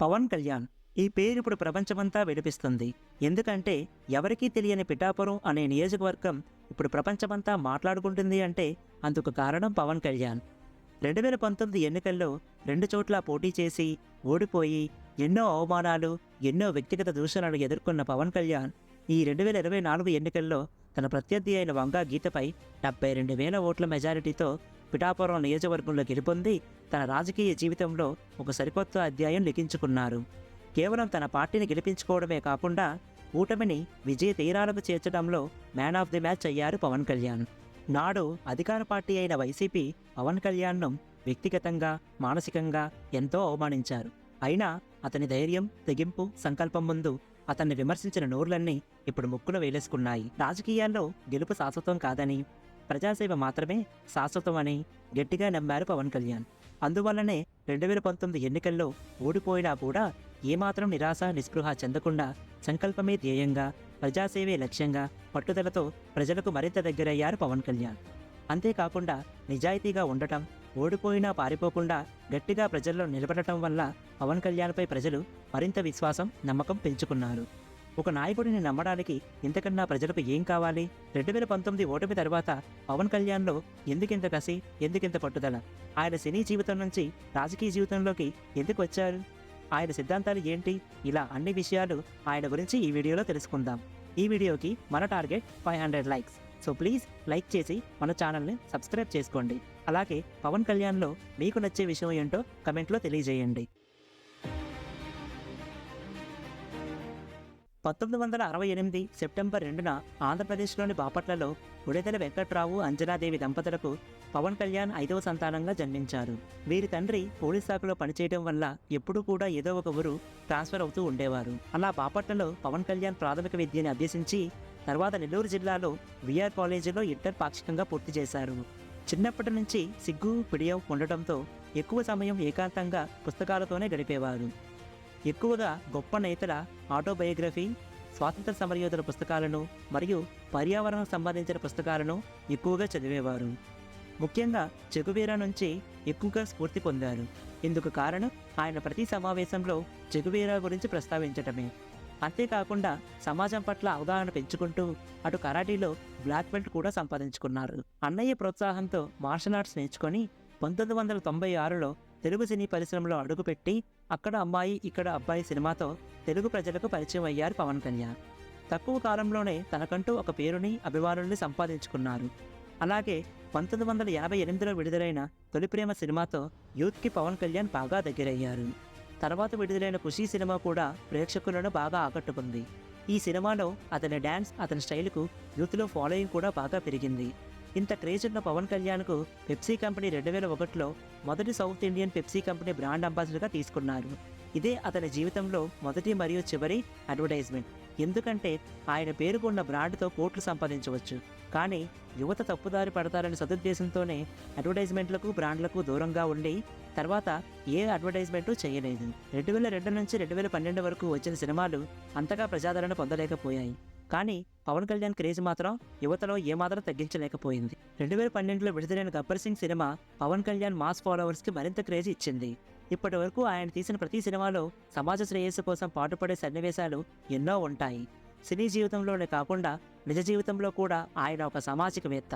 పవన్ కళ్యాణ్ ఈ పేరు ఇప్పుడు ప్రపంచమంతా వినిపిస్తుంది ఎందుకంటే ఎవరికీ తెలియని పిఠాపురం అనే నియోజకవర్గం ఇప్పుడు ప్రపంచమంతా మాట్లాడుకుంటుంది అంటే అందుకు కారణం పవన్ కళ్యాణ్. రెండు వేల పంతొమ్మిది ఎన్నికల్లో రెండు చోట్ల పోటీ చేసి ఓడిపోయి ఎన్నో అవమానాలు ఎన్నో వ్యక్తిగత దూషణలు ఎదుర్కొన్న పవన్ కళ్యాణ్ ఈ రెండు వేల ఇరవై నాలుగు ఎన్నికల్లో తన ప్రత్యర్థి అయిన వంగా గీతపై డెబ్బై రెండు వేల ఓట్ల మెజారిటీతో పిఠాపురం నియోజకవర్గంలో గెలుపొంది తన రాజకీయ జీవితంలో ఒక సరికొత్త అధ్యాయం లిఖించుకున్నారు. కేవలం తన పార్టీని గెలిపించుకోవడమే కాకుండా కూటమిని విజయ తీరాలకు చేర్చడంలో మ్యాన్ ఆఫ్ ది మ్యాచ్ అయ్యారు పవన్ కళ్యాణ్. నాడు అధికార పార్టీ అయిన వైసీపీ పవన్ కళ్యాణ్ను వ్యక్తిగతంగా మానసికంగా ఎంతో అవమానించారు. అయినా అతని ధైర్యం తెగింపు సంకల్పం ముందు అతన్ని విమర్శించిన నోర్లన్నీ ఇప్పుడు ముక్కున వేలేసుకున్నాయి. రాజకీయాల్లో గెలుపు శాశ్వతం కాదని ప్రజాసేవ మాత్రమే శాశ్వతం అని గట్టిగా నమ్మారు పవన్ కళ్యాణ్. అందువల్లనే రెండు వేల పంతొమ్మిది ఎన్నికల్లో ఓడిపోయినా కూడా ఏమాత్రం నిరాశ నిస్పృహ చెందకుండా సంకల్పమే ధ్యేయంగా ప్రజాసేవే లక్ష్యంగా పట్టుదలతో ప్రజలకు మరింత దగ్గరయ్యారు పవన్ కళ్యాణ్. అంతేకాకుండా నిజాయితీగా ఉండటం ఓడిపోయినా పారిపోకుండా గట్టిగా ప్రజల్లో నిలబడటం వల్ల పవన్ కళ్యాణ్పై ప్రజలు మరింత విశ్వాసం నమ్మకం పెంచుకున్నారు. ఒక నాయకుడిని నమ్మడానికి ఇంతకన్నా ప్రజలకు ఏం కావాలి? రెండు వేల పంతొమ్మిది ఓటమి తర్వాత పవన్ కళ్యాణ్లో ఎందుకింత కసి ఎందుకింత పట్టుదల? ఆయన సినీ జీవితం నుంచి రాజకీయ జీవితంలోకి ఎందుకు వచ్చారు? ఆయన సిద్ధాంతాలు ఏంటి? ఇలా అన్ని విషయాలు ఆయన గురించి ఈ వీడియోలో తెలుసుకుందాం. ఈ వీడియోకి మన target five hundred likes. So please like చేసి మన ఛానల్ని సబ్స్క్రైబ్ చేసుకోండి. అలాగే పవన్ కళ్యాణ్లో మీకు నచ్చే విషయం ఏంటో కమెంట్లో తెలియజేయండి. పంతొమ్మిది వందల అరవై ఎనిమిది సెప్టెంబర్ రెండున ఆంధ్రప్రదేశ్లోని బాపట్లలో ఉడెదల వెంకట్రావు అంజనాదేవి దంపతులకు పవన్ కళ్యాణ్ ఐదవ సంతానంగా జన్మించారు. వీరి తండ్రి పోలీస్ శాఖలో పనిచేయడం వల్ల ఎప్పుడూ కూడా ఏదో ఒక ఊరు ట్రాన్స్ఫర్ అవుతూ ఉండేవారు. అలా బాపట్లలో పవన్ కళ్యాణ్ ప్రాథమిక విద్యని అభ్యసించి తర్వాత నెల్లూరు జిల్లాలో విఆర్ కాలేజీలో ఇంటర్ పాక్షికంగా పూర్తి చేశారు. చిన్నప్పటి నుంచి సిగ్గు పిడియం ఉండటంతో ఎక్కువ సమయం ఏకాంతంగా పుస్తకాలతోనే గడిపేవారు. ఎక్కువగా గొప్ప నేతల ఆటోబయోగ్రఫీ స్వాతంత్ర సమరయోధుల పుస్తకాలను మరియు పర్యావరణం సంబంధించిన పుస్తకాలను ఎక్కువగా చదివేవారు. ముఖ్యంగా చెగువీరా నుంచి ఎక్కువగా స్ఫూర్తి పొందారు. ఇందుకు కారణం ఆయన ప్రతి సమావేశంలో చెగువీరా గురించి ప్రస్తావించటమే. అంతేకాకుండా సమాజం పట్ల అవగాహన పెంచుకుంటూ అటు కరాటీలో బ్లాక్ బెల్ట్ కూడా సంపాదించుకున్నారు. అన్నయ్య ప్రోత్సాహంతో మార్షల్ ఆర్ట్స్ నేర్చుకొని పంతొమ్మిది వందల తొంభై ఆరులో తెలుగు సినీ పరిశ్రమలో అడుగుపెట్టి అక్కడ అమ్మాయి ఇక్కడ అబ్బాయి సినిమాతో తెలుగు ప్రజలకు పరిచయం అయ్యారు పవన్ కళ్యాణ్. తక్కువ కాలంలోనే తనకంటూ ఒక పేరుని అభిమానుల్ని సంపాదించుకున్నారు. అలాగే పంతొమ్మిది వందల యాభై ఎనిమిదిలో విడుదలైన తొలి ప్రేమ సినిమాతో యూత్కి పవన్ కళ్యాణ్ బాగా దగ్గరయ్యారు. తర్వాత విడుదలైన ఖుషీ సినిమా కూడా ప్రేక్షకులను బాగా ఆకట్టుకుంది. ఈ సినిమాలో అతని డ్యాన్స్ అతని స్టైల్కు యూత్లో ఫాలోయింగ్ కూడా బాగా పెరిగింది. ఇంత క్రేజ్ ఉన్న పవన్ కళ్యాణ్కు పెప్సీ కంపెనీ రెండు వేల ఒకటిలో మొదటి south Indian Pepsi company brand అంబాసిడర్గా తీసుకున్నారు. ఇదే అతని జీవితంలో మొదటి మరియు చివరి అడ్వర్టైజ్మెంట్. ఎందుకంటే ఆయన పేరుకున్న బ్రాండ్తో కోట్లు సంపాదించవచ్చు. కానీ యువత తప్పుదారి పడతారనే సదుద్దేశంతోనే అడ్వర్టైజ్మెంట్లకు బ్రాండ్లకు దూరంగా ఉండి తర్వాత ఏ అడ్వర్టైజ్మెంటు చేయలేదు. రెండు వేల రెండు నుంచి రెండు వేల పన్నెండు వరకు వచ్చిన సినిమాలు అంతగా ప్రజాదరణ పొందలేకపోయాయి. కానీ పవన్ కళ్యాణ్ క్రేజ్ మాత్రం యువతలో ఏమాత్రం తగ్గించలేకపోయింది. రెండు వేల పన్నెండులో విడుదలైన గబ్బర్ సింగ్ సినిమా పవన్ కళ్యాణ్ మాస్ ఫాలోవర్స్కి మరింత క్రేజ్ ఇచ్చింది. ఇప్పటి వరకు ఆయన తీసిన ప్రతి సినిమాలో సమాజ శ్రేయస్సు కోసం పాటుపడే సన్నివేశాలు ఎన్నో ఉంటాయి. సినీ జీవితంలోనే కాకుండా నిజ జీవితంలో కూడా ఆయన ఒక సామాజికవేత్త.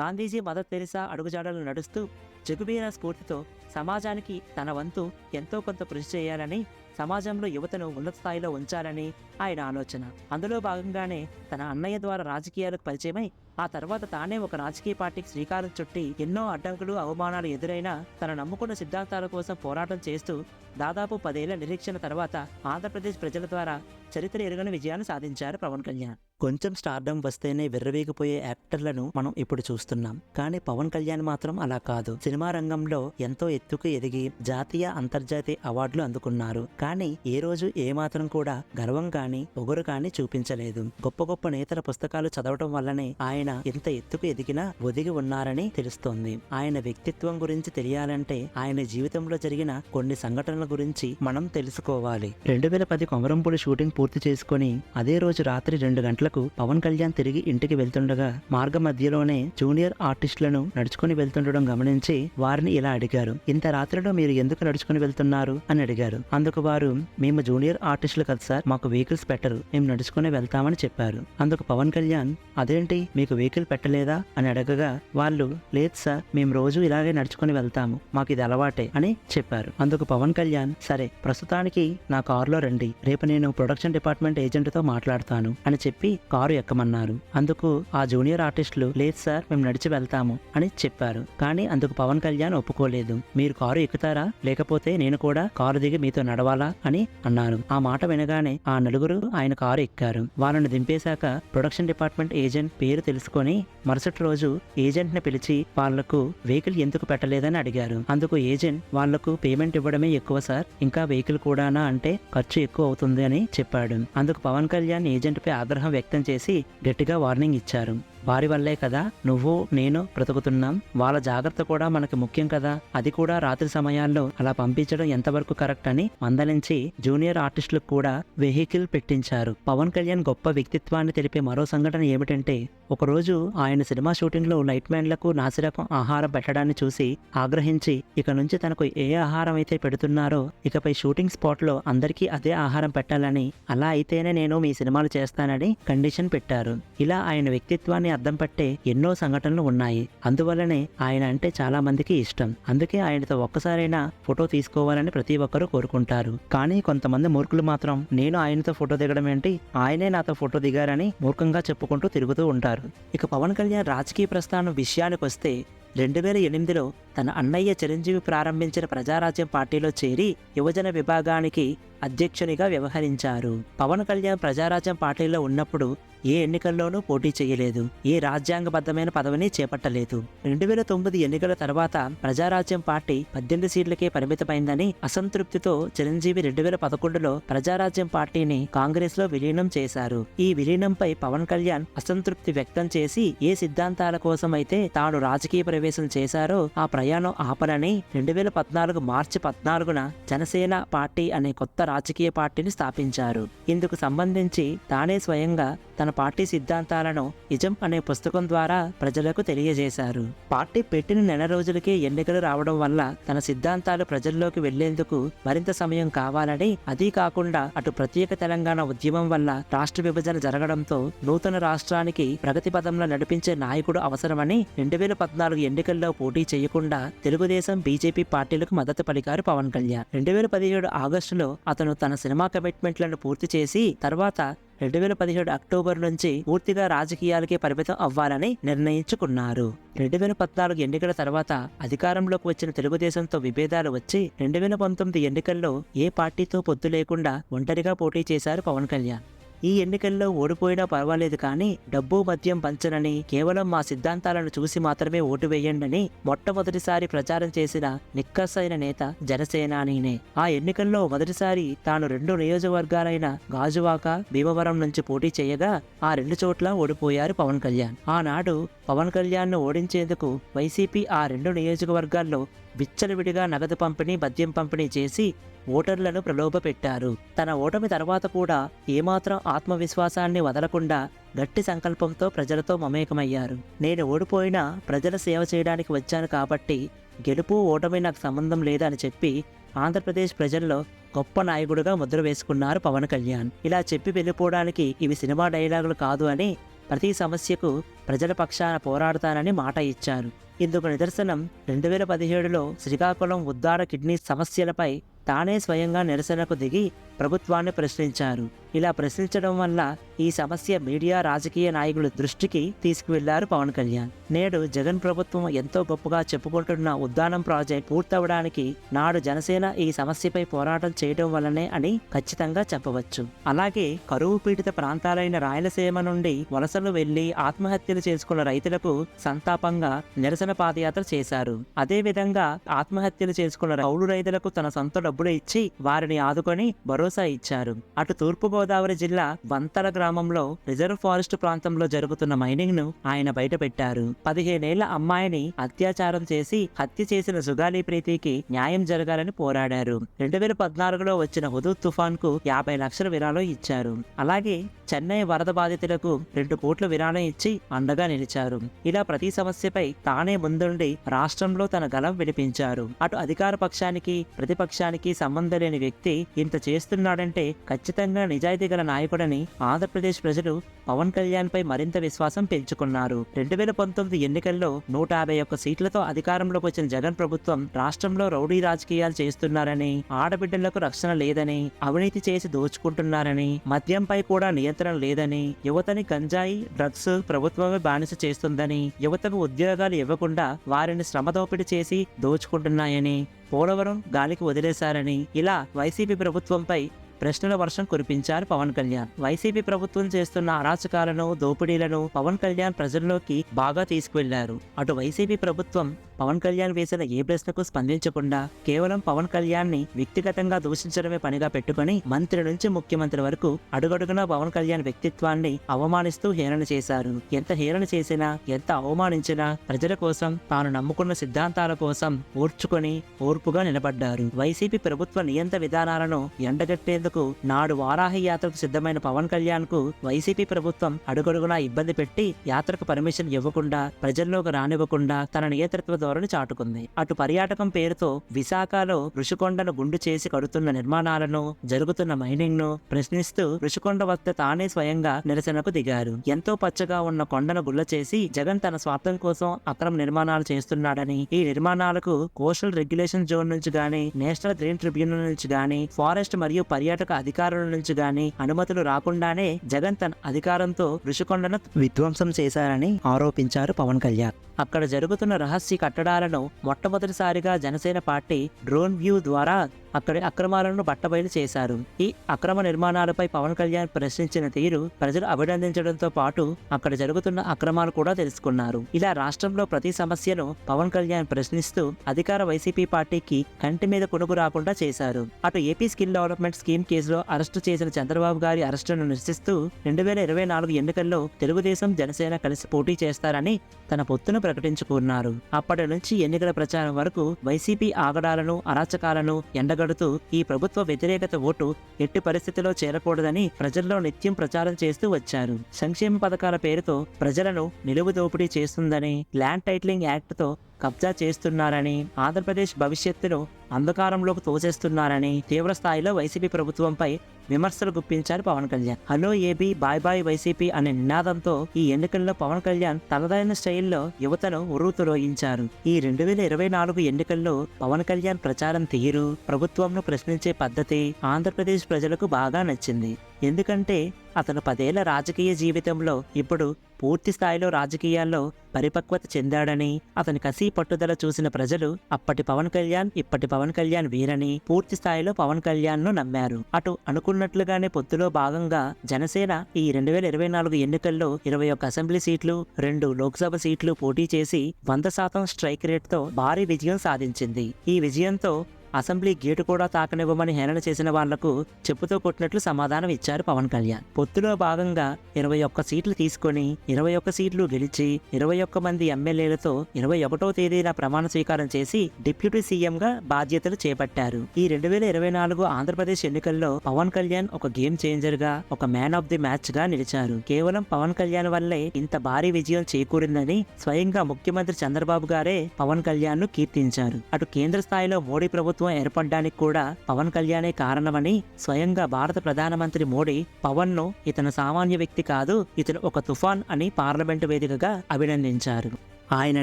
గాంధీజీ మదర్ తెరిసా అడుగుజాడలు నడుస్తూ జగుబీరా స్ఫూర్తితో సమాజానికి తన వంతు ఎంతో కొంత కృషి చేయాలని సమాజంలో యువతను ఉన్నత స్థాయిలో ఉంచాలని ఆయన ఆలోచన. అందులో భాగంగానే తన అన్నయ్య ద్వారా రాజకీయాలకు పరిచయమై ఆ తర్వాత తానే ఒక రాజకీయ పార్టీకి శ్రీకారం చుట్టి ఎన్నో అడ్డంకులు అవమానాలు ఎదురైనా తన నమ్ముకున్న సిద్ధాంతాల కోసం పోరాటం చేస్తూ దాదాపు పదేళ్ళ నిరీక్షణ తర్వాత ఆంధ్రప్రదేశ్ ప్రజల ద్వారా చరిత్ర ఎరుగని విజయాన్ని సాధించారు పవన్ కళ్యాణ్. కొంచెం స్టార్డమ్ వస్తేనే విర్రవీగిపోయే యాక్టర్లను మనం ఇప్పుడు చూస్తున్నాం. కానీ పవన్ కళ్యాణ్ మాత్రం అలా కాదు. సినిమా రంగంలో ఎంతో ఎత్తుకు ఎదిగి జాతీయ అంతర్జాతీయ అవార్డులు అందుకున్నారు. కానీ ఏ రోజు ఏమాత్రం కూడా గర్వం కానీ పొగరు కానీ చూపించలేదు. గొప్ప గొప్ప నేతల పుస్తకాలు చదవటం వల్లనే ఆయన ఎంత ఎత్తుకు ఎదిగినా ఒదిగి ఉన్నారని తెలుస్తోంది. ఆయన వ్యక్తిత్వం గురించి తెలియాలంటే ఆయన జీవితంలో జరిగిన కొన్ని సంఘటనల గురించి మనం తెలుసుకోవాలి. రెండు వేల పది కొమరంపూడి షూటింగ్ పూర్తి చేసుకుని అదే రోజు రాత్రి రెండు గంటల గంటలకు పవన్ కళ్యాణ్ తిరిగి ఇంటికి వెళ్తుండగా మార్గ మధ్యలోనే జూనియర్ ఆర్టిస్టులను నడుచుకుని వెళ్తుండడం గమనించి వారిని ఇలా అడిగారు ఇంత రాత్రిలో మీరు ఎందుకు నడుచుకుని వెళ్తున్నారు? అని అడిగారు. అందుకు వారు మేము జూనియర్ ఆర్టిస్టులు కదా సార్ మాకు వెహికల్స్ పెట్టరు మేము నడుచుకుని వెళ్తామని చెప్పారు. అందుకు పవన్ కళ్యాణ్ అదేంటి మీకు వెహికల్ పెట్టలేదా? అని అడగగా వాళ్ళు లేదు సార్ మేము రోజు ఇలాగే నడుచుకుని వెళ్తాము మాకు ఇది అలవాటే అని చెప్పారు. అందుకు పవన్ కళ్యాణ్ సరే ప్రస్తుతానికి నా కారులో రండి రేపు నేను ప్రొడక్షన్ డిపార్ట్మెంట్ ఏజెంట్తో మాట్లాడతాను అని చెప్పి కారు ఎక్కమన్నారు. అందుకు ఆ జూనియర్ ఆర్టిస్టులు లేదు సార్ మేము నడిచి వెళ్తాము అని చెప్పారు. కానీ అందుకు పవన్ కళ్యాణ్ ఒప్పుకోలేదు. మీరు కారు ఎక్కుతారా? లేకపోతే నేను కూడా కారు దిగి మీతో నడవాలా? అని అన్నారు. ఆ మాట వినగానే ఆ నలుగురు ఆయన కారు ఎక్కారు. వాళ్ళని దింపేశాక ప్రొడక్షన్ డిపార్ట్మెంట్ ఏజెంట్ పేరు తెలుసుకొని మరుసటి రోజు ఏజెంట్ని పిలిచి వాళ్ళకు వెహికల్ ఎందుకు పెట్టలేదని అడిగారు. అందుకు ఏజెంట్ వాళ్ళకు పేమెంట్ ఇవ్వడమే ఎక్కువ సార్ ఇంకా వెహికల్ కూడానా అంటే ఖర్చు ఎక్కువ అవుతుంది అని చెప్పాడు. అందుకు పవన్ కళ్యాణ్ ఏజెంట్ పై ఆగ్రహం వ్యక్తం చేసి గట్టిగా వార్నింగ్ ఇచ్చారు. వారి వల్లే కదా నువ్వు నేను బ్రతుకుతున్నాం. వాళ్ళ జాగ్రత్త కూడా మనకి ముఖ్యం కదా. అది కూడా రాత్రి సమయాల్లో అలా పంపించడం ఎంతవరకు కరెక్ట్ అని మందలించి జూనియర్ ఆర్టిస్టులకు కూడా వెహికల్ పెట్టించారు. పవన్ కళ్యాణ్ గొప్ప వ్యక్తిత్వాన్ని తెలిపే మరో సంఘటన ఏమిటంటే ఒకరోజు ఆయన సినిమా షూటింగ్లో లైట్ మ్యాన్లకు నాసిరకం ఆహారం పెట్టడాన్ని చూసి ఆగ్రహించి ఇక నుంచి తనకు ఏ ఆహారం అయితే పెడుతున్నారో ఇకపై షూటింగ్ స్పాట్లో అందరికీ అదే ఆహారం పెట్టాలని అలా అయితేనే నేను మీ సినిమాలు చేస్తానని కండిషన్ పెట్టారు. ఇలా ఆయన వ్యక్తిత్వాన్ని అద్దం పట్టే ఎన్నో సంఘటనలు ఉన్నాయి. అందువల్లనే ఆయన అంటే చాలా మందికి ఇష్టం. అందుకే ఆయనతో ఒక్కసారైనా ఫోటో తీసుకోవాలని ప్రతి ఒక్కరూ కోరుకుంటారు. కానీ కొంతమంది మూర్ఖులు మాత్రం నేను ఆయనతో ఫోటో దిగడం ఏంటి? ఆయనే నాతో ఫోటో దిగారని మూర్ఖంగా చెప్పుకుంటూ తిరుగుతూ ఉంటారు. ఇక పవన్ కళ్యాణ్ రాజకీయ ప్రస్థానం విషయానికి వస్తే రెండు వేల ఎనిమిదిలో తన అన్నయ్య చిరంజీవి ప్రారంభించిన ప్రజారాజ్యం పార్టీలో చేరి యువజన విభాగానికి అధ్యక్షునిగా వ్యవహరించారు. పవన్ కళ్యాణ్ ప్రజారాజ్యం పార్టీలో ఉన్నప్పుడు ఏ ఎన్నికల్లోనూ పోటీ చేయలేదు. ఏ రాజ్యాంగబద్ధమైన పదవిని చేపట్టలేదు. రెండు వేల తొమ్మిది ఎన్నికల తర్వాత ప్రజారాజ్యం పార్టీ పద్దెనిమిది సీట్లకే పరిమితమైందని అసంతృప్తితో చిరంజీవి రెండు వేల పదకొండులో ప్రజారాజ్యం పార్టీని కాంగ్రెస్లో విలీనం చేశారు. ఈ విలీనంపై పవన్ కళ్యాణ్ అసంతృప్తి వ్యక్తం చేసి ఏ సిద్ధాంతాల కోసం అయితే తాను రాజకీయ ప్రవేశం చేశారో ఆ ప్రయాణం ఆపనని రెండు వేల పద్నాలుగు మార్చి పద్నాలుగున జనసేన పార్టీ అనే కొత్త రాజకీయ పార్టీని స్థాపించారు. ఇందుకు సంబంధించి తానే స్వయంగా తన పార్టీ సిద్ధాంతాలను నిజం అనే పుస్తకం ద్వారా ప్రజలకు తెలియజేశారు. పార్టీ పెట్టిన నెల రోజులకే ఎన్నికలు రావడం వల్ల తన సిద్ధాంతాలు ప్రజల్లోకి వెళ్ళేందుకు మరింత సమయం కావాలని అదీ కాకుండా అటు ప్రత్యేక తెలంగాణ ఉద్యమం వల్ల రాష్ట్ర విభజన జరగడంతో నూతన రాష్ట్రానికి ప్రగతి పదంలో నడిపించే నాయకుడు అవసరమని రెండు వేల పద్నాలుగు ఎన్నికల్లో పోటీ చేయకుండా తెలుగుదేశం బీజేపీ పార్టీలకు మద్దతు పలికారు పవన్ కళ్యాణ్. రెండు వేల పదిహేడు ఆగస్టులో అతను తన సినిమా కమిట్మెంట్లను పూర్తి చేసి తర్వాత రెండు వేల పదిహేడు అక్టోబర్ నుంచి పూర్తిగా రాజకీయాలకే పరిమితం అవ్వాలని నిర్ణయించుకున్నారు. రెండు వేల పద్నాలుగు ఎన్నికల తర్వాత అధికారంలోకి వచ్చిన తెలుగుదేశంతో విభేదాలు వచ్చి రెండు వేల పంతొమ్మిది ఎన్నికల్లో ఏ పార్టీతో పొత్తు లేకుండా ఒంటరిగా పోటీ చేశారు పవన్ కళ్యాణ్. ఈ ఎన్నికల్లో ఓడిపోయినా పర్వాలేదు కానీ డబ్బు మద్యం పంచనని కేవలం మా సిద్ధాంతాలను చూసి మాత్రమే ఓటు వేయండని మొట్టమొదటిసారి ప్రచారం చేసిన నిక్కసైన నేత జనసేనానినే. ఆ ఎన్నికల్లో మొదటిసారి తాను రెండు నియోజకవర్గాలైన గాజువాక భీమవరం నుంచి పోటీ చేయగా ఆ రెండు చోట్ల ఓడిపోయారు పవన్ కళ్యాణ్. ఆనాడు పవన్ కళ్యాణ్ను ఓడించేందుకు వైసీపీ ఆ రెండు నియోజకవర్గాల్లో విచ్చలవిడిగా నగదు పంపిణీ మద్యం పంపిణీ చేసి ఓటర్లను ప్రలోభపెట్టారు. తన ఓటమి తర్వాత కూడా ఏమాత్రం ఆత్మవిశ్వాసాన్ని వదలకుండా గట్టి సంకల్పంతో ప్రజలతో మమేకమయ్యారు. నేను ఓడిపోయినా ప్రజల సేవ చేయడానికి వచ్చాను కాబట్టి గెలుపు ఓటమి నాకు సంబంధం లేదని చెప్పి ఆంధ్రప్రదేశ్ ప్రజల్లో గొప్ప నాయకుడుగా ముద్ర వేసుకున్నారు పవన్ కళ్యాణ్. ఇలా చెప్పి వెళ్ళిపోవడానికి ఇవి సినిమా డైలాగులు కాదు అని ప్రతి సమస్యకు ప్రజల పక్షాన పోరాడతానని మాట ఇచ్చారు. ఇందుకు నిదర్శనం రెండు వేల పదిహేడులో శ్రీకాకుళం ఉద్దార కిడ్నీ సమస్యలపై తానే స్వయంగా నిరసనకు దిగి ప్రభుత్వాన్ని ప్రశ్నించారు. ఇలా ప్రశ్నించడం వల్ల ఈ సమస్య మీడియా రాజకీయ నాయకుల దృష్టికి తీసుకువెళ్ళారు పవన్ కళ్యాణ్. నేడు జగన్ ప్రభుత్వం ఎంతో గొప్పగా చెప్పుకుంటున్న ఉద్దానం ప్రాజెక్ట్ పూర్తవడానికి నాడు జనసేన ఈ సమస్యపై పోరాటం చేయడం వల్లనే అని ఖచ్చితంగా చెప్పవచ్చు. అలాగే కరువు పీడిత ప్రాంతాలైన రాయలసీమ నుండి వలసలు వెళ్ళి ఆత్మహత్యలు చేసుకున్న రైతులకు సంతాపంగా నిరసన పాదయాత్ర చేశారు. అదేవిధంగా ఆత్మహత్యలు చేసుకున్న కౌలు రైతులకు తన సొంత డబ్బులు ఇచ్చి వారిని ఆదుకొని భరోసా ఇచ్చారు. అటు తూర్పు గోదావరి జిల్లా వంతల గ్రామం గ్రామంలో రిజర్వ్ ఫారెస్ట్ ప్రాంతంలో జరుగుతున్న మైనింగ్ను ఆయన బయటపెట్టారు. పదిహేనేళ్ళ అమ్మాయిని అత్యాచారం చేసి హత్య చేసిన సుగాలి ప్రీతికి న్యాయం జరగాలని పోరాడారు. రెండు వేల పద్నాలుగులో వచ్చిన హుదూద్ తుఫాన్కు యాభై లక్షల విరాళం ఇచ్చారు. అలాగే చెన్నై వరద బాధితులకు రెండు కోట్ల విరాళం ఇచ్చి అండగా నిలిచారు. ఇలా ప్రతి సమస్యపై తానే ముందుండి రాష్ట్రంలో తన గలం వినిపించారు. అటు అధికార పక్షానికి ప్రతిపక్షానికి సంబంధం లేని వ్యక్తి ఇంత చేస్తున్నాడంటే ఖచ్చితంగా నిజాయితీ గల నాయకుడని ఆంధ్రప్రదేశ్ ప్రజలు పవన్ కళ్యాణ్ పై మరింత విశ్వాసం పెంచుకున్నారు. రెండు వేల పంతొమ్మిది ఎన్నికల్లో నూట యాభై ఒక్క సీట్లతో అధికారంలోకి వచ్చిన జగన్ ప్రభుత్వం రాష్ట్రంలో రౌడీ రాజకీయాలు చేస్తున్నారని ఆడబిడ్డలకు రక్షణ లేదని అవినీతి చేసి దోచుకుంటున్నారని మద్యంపై కూడా నియంత్రణ లేదని యువతని గంజాయి డ్రగ్స్ ప్రభుత్వమే బానిస చేస్తుందని యువతకు ఉద్యోగాలు ఇవ్వకుండా వారిని శ్రమదోపిడి చేసి దోచుకుంటున్నాయని పోలవరం గాలికి వదిలేశారని ఇలా వైసీపీ ప్రభుత్వంపై ప్రశ్నల వర్షం కురిపించారు పవన్ కళ్యాణ్. వైసీపీ ప్రభుత్వం చేస్తున్న అరాచకాలను దోపిడీలను పవన్ కళ్యాణ్ ప్రజల్లోకి బాగా తీసుకువెళ్ళారు. అటు వైసీపీ ప్రభుత్వం పవన్ కళ్యాణ్ వేసిన ఏ ప్రశ్నకు స్పందించకుండా కేవలం పవన్ కళ్యాణ్ని వ్యక్తిగతంగా దూషించడమే పనిగా పెట్టుకుని మంత్రి నుంచి ముఖ్యమంత్రి వరకు అడుగడుగునా పవన్ కళ్యాణ్ వ్యక్తిత్వాన్ని అవమానిస్తూ హేళన చేశారు. ఎంత హేళన చేసినా ఎంత అవమానించినా ప్రజల కోసం తాను నమ్ముకున్న సిద్ధాంతాల కోసం ఓర్చుకొని ఓర్పుగా నిలబడ్డారు. వైసీపీ ప్రభుత్వ నియంత విధానాలను ఎండగట్టేందుకు నాడు వారాహి యాత్రకు సిద్ధమైన పవన్ కళ్యాణ్కు వైసీపీ ప్రభుత్వం అడుగడుగునా ఇబ్బంది పెట్టి యాత్రకు పర్మిషన్ ఇవ్వకుండా ప్రజల్లోకి రానివ్వకుండా తన నేతృత్వ ధోరణి చాటుకుంది. అటు పర్యాటకం పేరుతో విశాఖలో ఋషికొండను గుండు చేసి కడుతున్న నిర్మాణాలను జరుగుతున్న మైనింగ్ను ప్రశ్నిస్తూ ఋషికొండ వద్ద తానే స్వయంగా నిరసనకు దిగారు. ఎంతో పచ్చగా ఉన్న కొండను గుల్ల చేసి జగన్ తన స్వార్థం కోసం అక్రమ నిర్మాణాలు చేస్తున్నాడని ఈ నిర్మాణాలకు కోస్టల్ రెగ్యులేషన్ జోన్ నుంచి గాని నేషనల్ గ్రీన్ ట్రిబ్యునల్ నుంచి గాని ఫారెస్ట్ మరియు పర్యాటక అధికారుల నుంచి గాని అనుమతులు రాకుండానే జగన్ తన అధికారంతో ఋషికొండను విధ్వంసం చేశారని ఆరోపించారు పవన్ కళ్యాణ్. అక్కడ జరుగుతున్న రహస్య కట్టడాలను మొట్టమొదటిసారిగా జనసేన పార్టీ డ్రోన్ వ్యూ ద్వారా అక్కడి అక్రమాలను బట్టబయలు చేశారు. ఈ అక్రమ నిర్మాణాలపై పవన్ కళ్యాణ్ ప్రశ్నించిన తీరు ప్రజలు అభినందించడంతో పాటు అక్కడ జరుగుతున్న అక్రమాలు కూడా తెలుసుకున్నారు. ఇలా రాష్ట్రంలో ప్రతి సమస్యను పవన్ కళ్యాణ్ ప్రశ్నిస్తూ అధికార వైసీపీ పార్టీకి కంటి మీద కొనుగు రాకుండా చేశారు. అటు ఏపీ స్కిల్ డెవలప్మెంట్ స్కీమ్ కేసులో అరెస్టు చేసిన చంద్రబాబు గారి అరెస్టును నిరసిస్తూ రెండు వేల ఇరవై నాలుగు ఎన్నికల్లో తెలుగుదేశం జనసేన కలిసి పోటీ చేస్తారని తన పొత్తును ప్రకటించుకున్నారు. అప్పటి నుంచి ఎన్నికల ప్రచారం వరకు వైసీపీ ఆగడాలను అరాచకాలను ఎండగడుతూ ఈ ప్రభుత్వ వ్యతిరేకత ఓటు ఎట్టి పరిస్థితిలో చేరకూడదని ప్రజల్లో నిత్యం ప్రచారం చేస్తూ వచ్చారు. సంక్షేమ పథకాల పేరుతో ప్రజలను నిలువు దోపిడీ చేస్తుందని ల్యాండ్ టైటిలింగ్ యాక్ట్తో కబ్జా చేస్తున్నారని ఆంధ్రప్రదేశ్ భవిష్యత్తులో అంధకారంలోకి తోసేస్తున్నారని తీవ్రస్థాయిలో వైసీపీ ప్రభుత్వంపై విమర్శలు గుప్పించారు Pawan Kalyan. Hello AP bye bye YCP అనే నినాదంతో ఈ ఎన్నికల్లో పవన్ కళ్యాణ్ తనదైన స్టైల్లో యువతను ఉర్రూతులోయించారు ఈ రెండు వేల ఇరవై నాలుగు ఎన్నికల్లో పవన్ కళ్యాణ్ ప్రచారం తీరు ప్రభుత్వంను ప్రశ్నించే పద్ధతి ఆంధ్రప్రదేశ్ ప్రజలకు బాగా నచ్చింది. ఎందుకంటే అతను పదేళ్ళ రాజకీయ జీవితంలో ఇప్పుడు పూర్తి స్థాయిలో రాజకీయాల్లో పరిపక్వత చెందాడని అతని కసి పట్టుదల చూసిన ప్రజలు అప్పటి పవన్ కళ్యాణ్ ఇప్పటి పవన్ కళ్యాణ్ వీరని పూర్తి స్థాయిలో పవన్ కళ్యాణ్ను నమ్మారు. అటు అనుకున్నట్లుగానే పొత్తులో భాగంగా జనసేన ఈ రెండు వేల ఇరవై నాలుగు ఎన్నికల్లో ఇరవై ఒక్క అసెంబ్లీ సీట్లు రెండు లోక్సభ సీట్లు పోటీ చేసి వంద శాతం స్ట్రైక్ రేట్తో భారీ విజయం సాధించింది. ఈ విజయంతో అసెంబ్లీ గేటు కూడా తాకనివ్వమని హేళన చేసిన వాళ్ళకు చెప్పుతో కొట్టినట్లు సమాధానం ఇచ్చారు పవన్ కళ్యాణ్. పొత్తులో భాగంగా ఇరవై ఒక్క సీట్లు తీసుకొని ఇరవై ఒక్క సీట్లు గెలిచి ఇరవై ఒక్క మంది ఎమ్మెల్యేలతో ఇరవై ఒకటో తేదీన ప్రమాణ స్వీకారం చేసి డిప్యూటీ సీఎంగా బాధ్యతలు చేపట్టారు. ఈ రెండు వేల ఇరవై నాలుగు ఆంధ్రప్రదేశ్ ఎన్నికల్లో పవన్ కళ్యాణ్ ఒక గేమ్ చేంజర్గా ఒక మ్యాన్ ఆఫ్ ది మ్యాచ్గా నిలిచారు. కేవలం పవన్ కళ్యాణ్ వల్లే ఇంత భారీ విజయం చేకూరిందని స్వయంగా ముఖ్యమంత్రి చంద్రబాబు గారే పవన్ కళ్యాణ్ను కీర్తించారు. అటు కేంద్ర స్థాయిలో మోడీ ప్రభుత్వం ఏర్పడడానికి కూడా పవన్ కళ్యాణే కారణమని స్వయంగా భారత ప్రధానమంత్రి మోడీ పవన్ను ఇతను సామాన్య వ్యక్తి కాదు ఇతను ఒక తుఫాన్ అని పార్లమెంటు వేదికగా అభినందించారు. ఆయన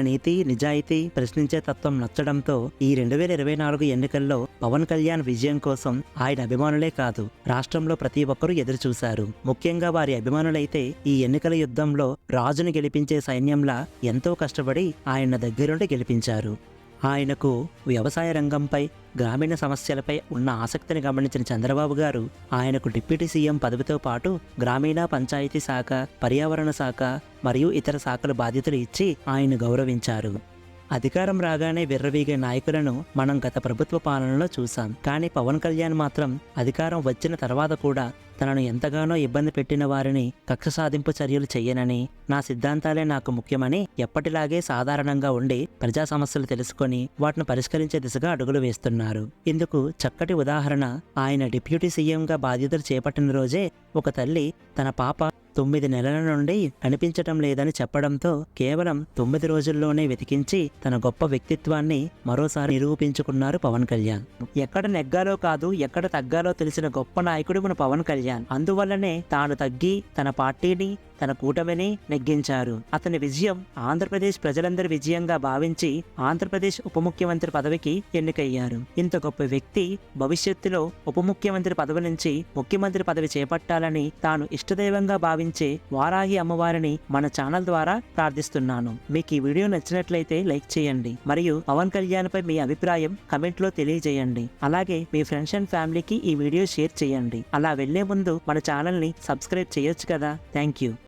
నీతి నిజాయితీ ప్రశ్నించే తత్వం నచ్చడంతో ఈ రెండు వేల ఇరవై నాలుగు ఎన్నికల్లో పవన్ కళ్యాణ్ విజయం కోసం ఆయన అభిమానులే కాదు రాష్ట్రంలో ప్రతి ఒక్కరూ ఎదురుచూశారు. ముఖ్యంగా వారి అభిమానులైతే ఈ ఎన్నికల యుద్ధంలో రాజును గెలిపించే సైన్యంలా ఎంతో కష్టపడి ఆయన దగ్గరుండి గెలిపించారు. ఆయనకు వ్యవసాయ రంగంపై గ్రామీణ సమస్యలపై ఉన్న ఆసక్తిని గమనించిన చంద్రబాబు గారు ఆయనకు డిప్యూటీ సీఎం పదవితో పాటు గ్రామీణ పంచాయతీ శాఖ పర్యావరణ శాఖ మరియు ఇతర శాఖల బాధ్యతలు ఇచ్చి ఆయన గౌరవించారు. అధికారం రాగానే విర్రవీగే నాయకులను మనం గత ప్రభుత్వ పాలనలో చూశాం. కానీ పవన్ కళ్యాణ్ మాత్రం అధికారం వచ్చిన తర్వాత కూడా తనను ఎంతగానో ఇబ్బంది పెట్టిన వారిని కక్ష సాధింపు చర్యలు చెయ్యనని నా సిద్ధాంతాలే నాకు ముఖ్యమని ఎప్పటిలాగే సాధారణంగా ఉండి ప్రజా సమస్యలు తెలుసుకొని వాటిని పరిష్కరించే దిశగా అడుగులు వేస్తున్నారు. ఇందుకు చక్కటి ఉదాహరణ ఆయన డిప్యూటీ సీఎంగా బాధ్యతలు చేపట్టిన రోజే ఒక తల్లి తన పాప తొమ్మిది నెలల నుండి కనిపించటం లేదని చెప్పడంతో కేవలం తొమ్మిది రోజుల్లోనే వెతికించి తన గొప్ప వ్యక్తిత్వాన్ని మరోసారి నిరూపించుకున్నారు పవన్ కళ్యాణ్. ఎక్కడ నెగ్గాలో కాదు ఎక్కడ తగ్గాలో తెలిసిన గొప్ప నాయకుడు మన పవన్ కళ్యాణ్. అందువల్లనే తాను తగ్గి తన పార్టీని తన కూటమిని నెగ్గించారు. అతని విజయం ఆంధ్రప్రదేశ్ ప్రజలందరి విజయంగా భావించి ఆంధ్రప్రదేశ్ ఉప ముఖ్యమంత్రి పదవికి ఎన్నికయ్యారు. ఇంత గొప్ప వ్యక్తి భవిష్యత్తులో ఉప ముఖ్యమంత్రి పదవి నుంచి ముఖ్యమంత్రి పదవి చేపట్టాలని తాను ఇష్టదైవంగా భావించే వారాహి అమ్మవారిని మన ఛానల్ ద్వారా ప్రార్థిస్తున్నాను. మీకు ఈ వీడియో నచ్చినట్లయితే లైక్ చేయండి. మరియు పవన్ కళ్యాణ్ పై మీ అభిప్రాయం కమెంట్లో తెలియజేయండి. అలాగే మీ ఫ్రెండ్స్ అండ్ ఫ్యామిలీకి ఈ వీడియో షేర్ చేయండి. అలా వెళ్ళే ముందు మన ఛానల్ని సబ్స్క్రైబ్ చేయొచ్చు కదా. Thank you.